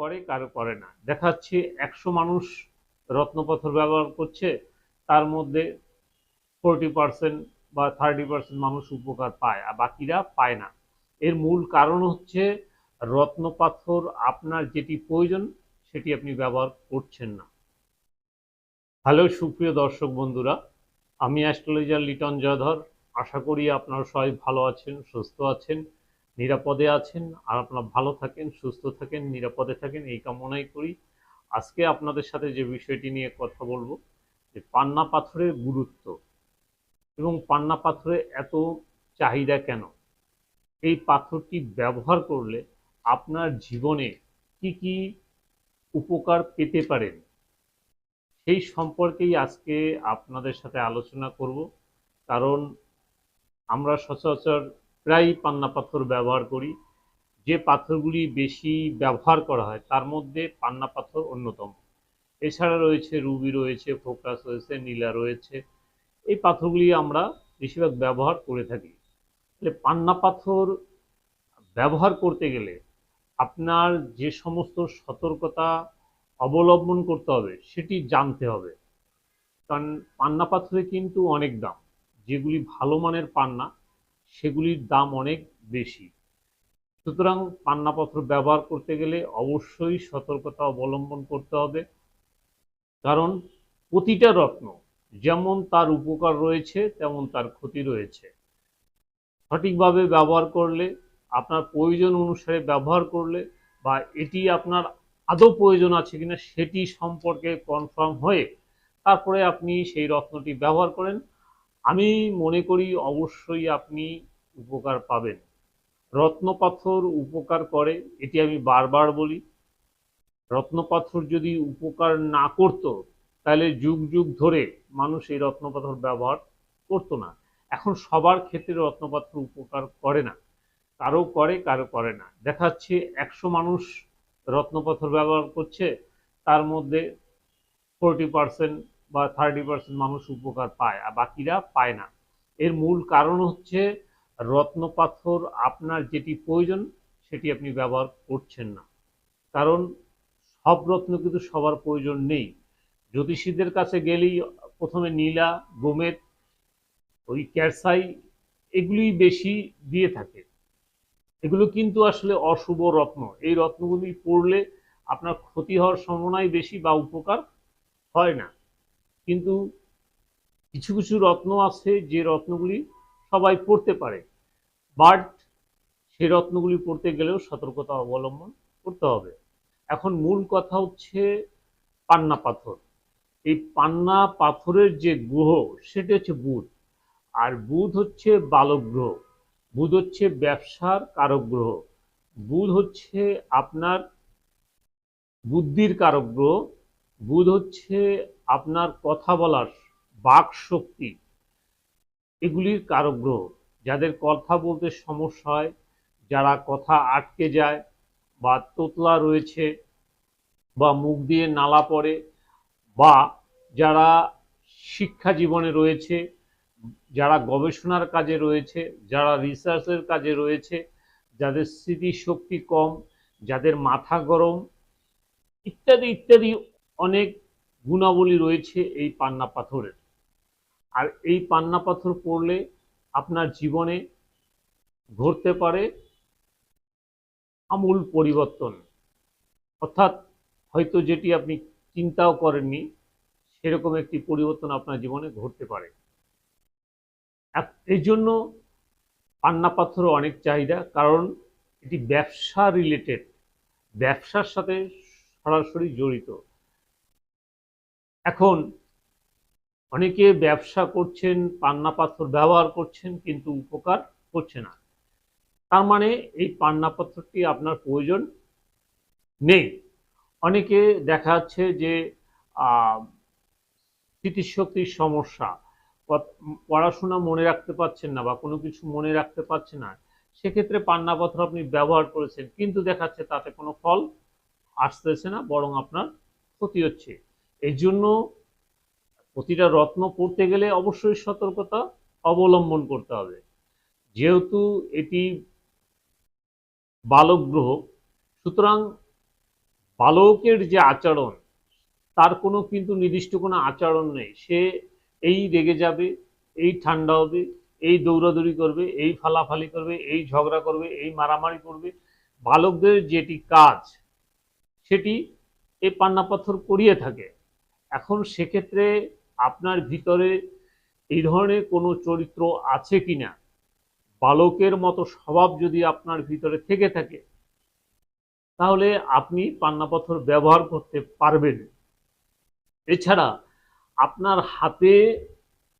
করে, কারও করে না। দেখা যাচ্ছে একশো মানুষ রত্নপথর ব্যবহার করছে, তার মধ্যে ফোরটি পার্সেন্ট বা থার্টি পার্সেন্ট মানুষ উপকার পায়, আর বাকিরা পায় না। এর মূল কারণ হচ্ছে রত্নপাথর আপনার যেটি প্রয়োজন, সেটি আপনি ব্যবহার করছেন না। হ্যালো, সুপ্রিয় দর্শক বন্ধুরা, আমি অ্যাস্ট্রোলজার লিটন জয়ধর। আশা করি আপনারা সবাই ভালো আছেন, সুস্থ আছেন। নিরাপদে আছেন, আর আপনারা ভালো থাকেন, সুস্থ থাকেন, নিরাপদে থাকেন, এই কামনাই করি। আজকে আপনাদের সাথে যে বিষয়টি নিয়ে কথা বলব, যে পান্না পাথরের গুরুত্ব। এবং পান্না পাথরে এত চাহিদা কেন? এই পাথরটি ব্যবহার করলে আপনার জীবনে কি কি উপকার পেতে পারেন? সেই সম্পর্কেই আজকে আপনাদের সাথে আলোচনা করব। কারণ আমরা সচরাচর প্রায় পান্না পাথর ব্যবহার করি। যে পাথরগুলি বেশি ব্যবহার করা হয়, তার মধ্যে পান্না পাথর অন্যতম। এছাড়া রয়েছে রুবি রয়েছে ফোকাস রয়েছে, নীলা রয়েছে। এই পাথরগুলি আমরা বেশিরভাগ ব্যবহার করে থাকি। তাহলে পান্না পাথর ব্যবহার করতে গেলে আপনার যে সমস্ত সতর্কতা অবলম্বন করতে হবে, সেটি জানতে হবে। কারণ পান্না পাথরে কিন্তু অনেক দাম। যেগুলি ভালো মানের পান্না সেগুলির দাম অনেক বেশি। সুতরাং পান্নাপত্র ব্যবহার করতে গেলে অবশ্যই সতর্কতা অবলম্বন করতে হবে। কারণ প্রতিটা রত্ন যেমন তার উপকার রয়েছে, তেমন তার ক্ষতি রয়েছে। সঠিকভাবে ব্যবহার করলে, আপনার প্রয়োজন অনুসারে ব্যবহার করলে বা এটি আপনার আদৌ প্রয়োজন আছে কিনা সেটি সম্পর্কে কনফার্ম হয়ে তারপরে আপনি সেই রত্নটি ব্যবহার করেন। আমি মনে করি অবশ্যই আপনি উপকার পাবেন। রত্নপাথর উপকার করে, এটি আমি বারবার বলি। রত্নপাথর যদি উপকার না করত, তাহলে যুগ যুগ ধরে মানুষ এই রত্নপাথর ব্যবহার করতো না। এখন সবার ক্ষেত্রে রত্নপাথর উপকার করে না। কারও করে কারও করে না। দেখা যাচ্ছে একশো মানুষ রত্নপাথর ব্যবহার করছে, তার মধ্যে ফোরটি পার্সেন্ট বা থার্টি পার্সেন্ট মানুষ উপকার পায়, আর বাকিরা পায় না। এর মূল কারণ হচ্ছে রত্নপাথর আপনার যেটি প্রয়োজন, সেটি আপনি ব্যবহার করছেন না। কারণ সব রত্ন কিন্তু সবার প্রয়োজন নেই। জ্যোতিষীদের কাছে গেলেই প্রথমে নীলা গোমেদ ওই ক্যারসাই এগুলি বেশি দিয়ে থাকে। এগুলো কিন্তু আসলে অশুভ রত্ন। এই রত্নগুলি পড়লে আপনার ক্ষতি হওয়ার সম্ভাবনাই বেশি বা উপকার হয় না। কিন্তু কিছু কিছু রত্ন আছে যে রত্নগুলি সবাই পড়তে পারে। বাট সেই রত্নগুলি পড়তে গেলেও সতর্কতা অবলম্বন করতে হবে। এখন মূল কথা হচ্ছে পান্না পাথর। এই পান্না পাথরের যে গ্রহ, সেটা হচ্ছে বুধ। আর বুধ হচ্ছে বালক গ্রহ। বুধ হচ্ছে ব্যবসার কারক গ্রহ। বুধ হচ্ছে আপনার বুদ্ধির কারক গ্রহ। বুধ হচ্ছে আপনার কথা বলার বাক শক্তি এগুলির কারক গ্রহ, যাদের কথা বলতে সমস্যা হয়, যারা কথা আটকে যায় বা তোতলা রয়েছে বা মুখ দিয়ে নালা পড়ে বা যারা শিক্ষা জীবনে রয়েছে, যারা গবেষণার কাজে রয়েছে, যারা রিসার্চের কাজে রয়েছে, যাদের স্মৃতিশক্তি কম, যাদের মাথা গরম, ইত্যাদি ইত্যাদি অনেক গুণাবলী রয়েছে এই পান্না পাথরের। আর এই পান্না পাথর পড়লে আপনার জীবনে ঘটতে পারে আমূল পরিবর্তন। অর্থাৎ হয়তো যেটি আপনি চিন্তাও করেননি, সেরকম একটি পরিবর্তন আপনার জীবনে ঘটতে পারে। এই জন্য পান্না পাথরও অনেক চাহিদা, কারণ এটি ব্যবসা রিলেটেড ব্যবসার সাথে সরাসরি জড়িত। এখন অনেকে ব্যবসা করছেন, পান্না পাথর ব্যবহার করছেন, কিন্তু উপকার করছে না। তার মানে এই পান্না পাথরটি আপনার প্রয়োজন নেই। অনেকে দেখা যাচ্ছে যে স্মৃতিশক্তির সমস্যা পড়াশোনা মনে রাখতে পারছেন না বা কোনো কিছু মনে রাখতে পারছে না, সেক্ষেত্রে পান্না পাথর আপনি ব্যবহার করেছেন, কিন্তু দেখাচ্ছে তাতে কোনো ফল আসতেছে না, বরং আপনার ক্ষতি হচ্ছে। এই জন্য প্রতিটা রত্ন পড়তে গেলে অবশ্যই সতর্কতা অবলম্বন করতে হবে। যেহেতু এটি বালক গ্রহ, সুতরাং বালকের যে আচরণ, তার কোনো কিন্তু নির্দিষ্ট কোনো আচরণ নেই। সে এই রেগে যাবে, এই ঠান্ডা হবে, এই দৌড়াদৌড়ি করবে, এই ফালাফালি করবে, এই ঝগড়া করবে, এই মারামারি করবে। বালকদের যেটি কাজ, সেটি এই পান্না পাথর করিয়ে থাকে। এখন সেক্ষেত্রে আপনার ভিতরে এই ধরনের কোনো চরিত্র আছে কি না বালকের মতো স্বভাব যদি আপনার ভিতরে থেকে থাকে, তাহলে আপনি পান্না পাথর ব্যবহার করতে পারবেন। এছাড়া আপনার হাতে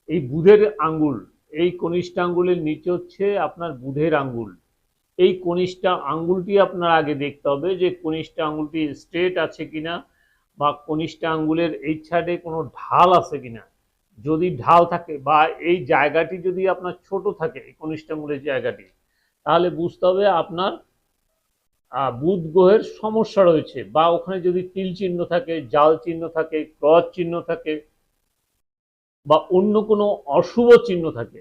এই বুধের আঙ্গুল, এই কনিষ্ঠ আঙ্গুলের নিচে হচ্ছে আপনার বুধের আঙ্গুল। এই কনিষ্ঠা আঙ্গুলটি আপনার আগে দেখতে হবে যে কনিষ্ঠা আঙ্গুলটি স্ট্রেট আছে কিনা। বা কনিষ্ঠা আঙ্গুলের এই সাইডে কোনো ঢাল আছে কিনা? যদি ঢাল থাকে বা এই জায়গাটি যদি আপনার ছোট থাকে, এই কনিষ্ঠ আঙ্গুলের জায়গাটি, তাহলে বুঝতে হবে আপনার বুধ গ্রহের সমস্যা রয়েছে বা ওখানে যদি তিল চিহ্ন থাকে, জাল চিহ্ন থাকে, ক্রস চিহ্ন থাকে বা অন্য কোনো অশুভ চিহ্ন থাকে,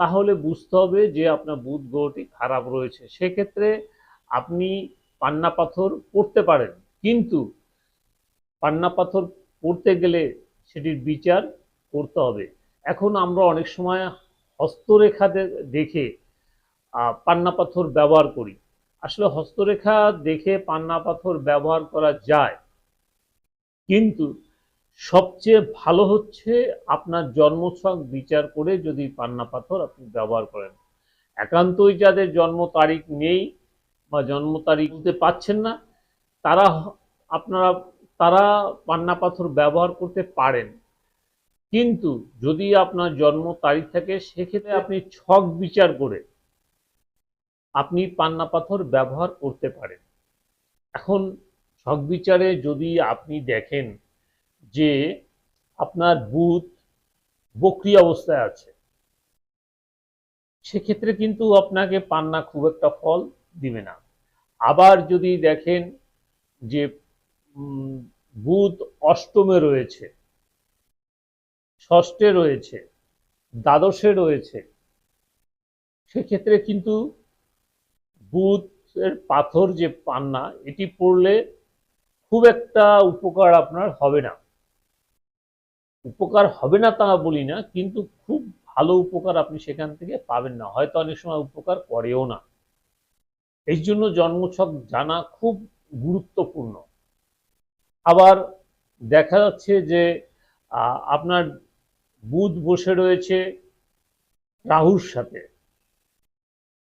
তাহলে বুঝতে হবে যে আপনার বুধ গ্রহটি খারাপ রয়েছে। সেক্ষেত্রে আপনি পান্না পাথর করতে পারেন। কিন্তু পান্না পাথর পড়তে গেলে সেটির বিচার করতে হবে। এখন আমরা অনেক সময় হস্তরেখা দেখে পান্না পাথর ব্যবহার করি। আসলে হস্তরেখা দেখে পান্না পাথর ব্যবহার করা যায়। কিন্তু সবচেয়ে ভালো হচ্ছে আপনার জন্মছক বিচার করে যদি পান্না পাথর আপনি ব্যবহার করেন। একান্তই যাদের জন্ম তারিখ নেই বা জন্ম তারিখ পাচ্ছেন না, তারা আপনারা তারা পান্না পাথর ব্যবহার করতে পারেন। কিন্তু যদি আপনার জন্ম তারিখ থাকে, সেক্ষেত্রে আপনি ছক বিচার করে আপনি পান্না পাথর ব্যবহার করতে পারেন। এখন ছক বিচারে যদি আপনি দেখেন যে আপনার বুথ বক্রি অবস্থায় আছে, সেক্ষেত্রে কিন্তু আপনাকে পান্না খুব একটা ফল দিবে না। আবার যদি দেখেন যে বুধ অষ্টমে রয়েছে, ষষ্ঠে রয়েছে, দ্বাদশে রয়েছে। সেক্ষেত্রে কিন্তু বুধের পাথর যে পান্না এটি পড়লে খুব একটা উপকার আপনার হবে না। উপকার হবে না তা বলি না, কিন্তু খুব ভালো উপকার আপনি সেখান থেকে পাবেন না। হয়তো অনেক সময় উপকার করেও না। এই জন্য জন্মছক জানা খুব গুরুত্বপূর্ণ। আবার দেখা যাচ্ছে যে আপনার বুধ বসে রয়েছে রাহুর সাথে।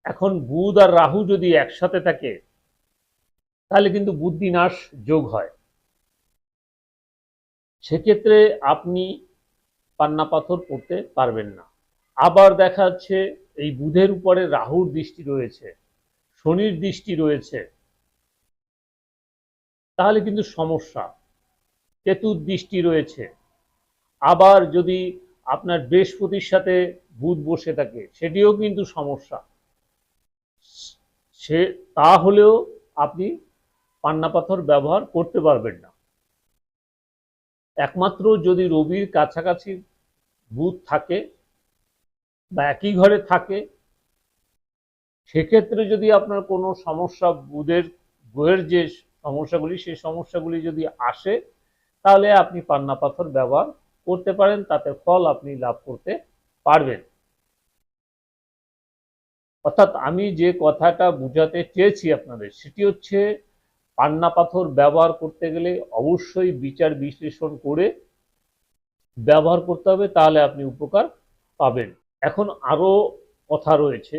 এখন বুধ আর রাহু যদি একসাথে থাকে, তাহলে কিন্তু বুদ্ধিনাশ যোগ হয়। সেক্ষেত্রে আপনি পান্না পাথর পড়তে পারবেন না। আবার দেখা যাচ্ছে এই বুধের উপরে রাহুর দৃষ্টি রয়েছে, শনির দৃষ্টি রয়েছে। তাহলে কিন্তু সমস্যা। কেতুর দৃষ্টি রয়েছে। আবার যদি আপনার বৃহস্পতির সাথে বুধ বসে থাকে, সেটিও কিন্তু সমস্যা। সে, তাহলেও আপনি পান্না পাথর ব্যবহার করতে পারবেন না। একমাত্র যদি রবির কাছাকাছি বুধ থাকে বা একই ঘরে থাকে, সেক্ষেত্রে যদি আপনার কোনো সমস্যা বুধের, গ্রহের যে সমস্যাগুলি, সেই সমস্যাগুলি যদি আসে, তাহলে আপনি পান্না পাথর ব্যবহার করতে পারেন, তাতে ফল আপনি লাভ করতে পারবেন। অর্থাৎ আমি যে কথাটা বুঝাতে চেয়েছি আপনাদের, সেটি হচ্ছে পান্না পাথর ব্যবহার করতে গেলে অবশ্যই বিচার বিশ্লেষণ করে ব্যবহার করতে হবে, তাহলে আপনি উপকার পাবেন। এখন আরও কথা রয়েছে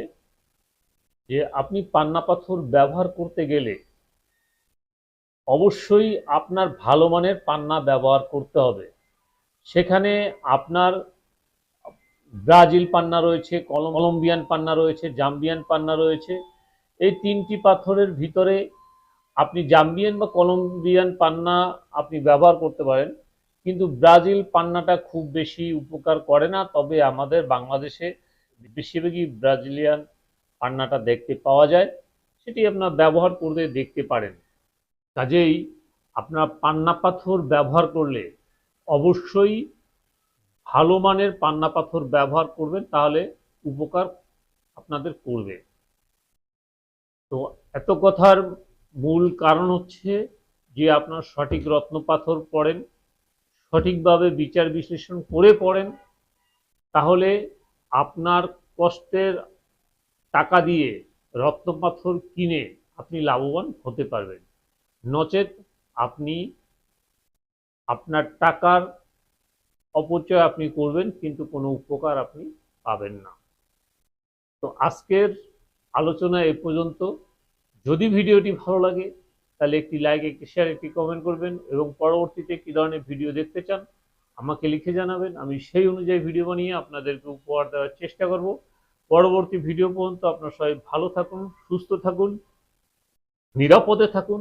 যে, আপনি পান্না পাথর ব্যবহার করতে গেলে অবশ্যই আপনার ভালো মানের পান্না ব্যবহার করতে হবে। সেখানে আপনার ব্রাজিল পান্না রয়েছে, কলম- কলম্বিয়ান পান্না রয়েছে, জাম্বিয়ান পান্না রয়েছে। এই তিনটি পাথরের ভিতরে আপনি জাম্বিয়ান বা কলম্বিয়ান পান্না আপনি ব্যবহার করতে পারেন। কিন্তু ব্রাজিল পান্নাটা খুব বেশি উপকার করে না, তবে আমাদের বাংলাদেশে বেশিরভাগই ব্রাজিলিয়ান পান্নাটা দেখতে পাওয়া যায়। সেটি আপনার ব্যবহার করে দেখতে পারেন। কাজেই আপনার পান্না পাথর ব্যবহার করলে অবশ্যই ভালো মানের পান্না পাথর ব্যবহার করবেন, তাহলে উপকার আপনাদের করবে। তো এত কথার মূল কারণ হচ্ছে যে আপনার সঠিক রত্ন পাথর পড়েন, সঠিকভাবে বিচার বিশ্লেষণ করে পড়েন, তাহলে আপনার কষ্টের টাকা দিয়ে রত্ন পাথর কিনে আপনি লাভবান হতে পারবেন। নচেত আপনি আপনার টাকার অপচয় আপনি করবেন, কিন্তু কোনো উপকার আপনি পাবেন না। তো আজকের আলোচনা এ পর্যন্ত। যদি ভিডিওটি ভালো লাগে, তাহলে একটি লাইক একটি শেয়ার একটি কমেন্ট করবেন এবং পরবর্তীতে কী ধরনের ভিডিও দেখতে চান, আমাকে লিখে জানাবেন। আমি সেই অনুযায়ী ভিডিও বানিয়ে আপনাদেরকে উপহার দেওয়ার চেষ্টা করব। পরবর্তী ভিডিও পর্যন্ত আপনার সবাই ভালো থাকুন, সুস্থ থাকুন, নিরাপদে থাকুন।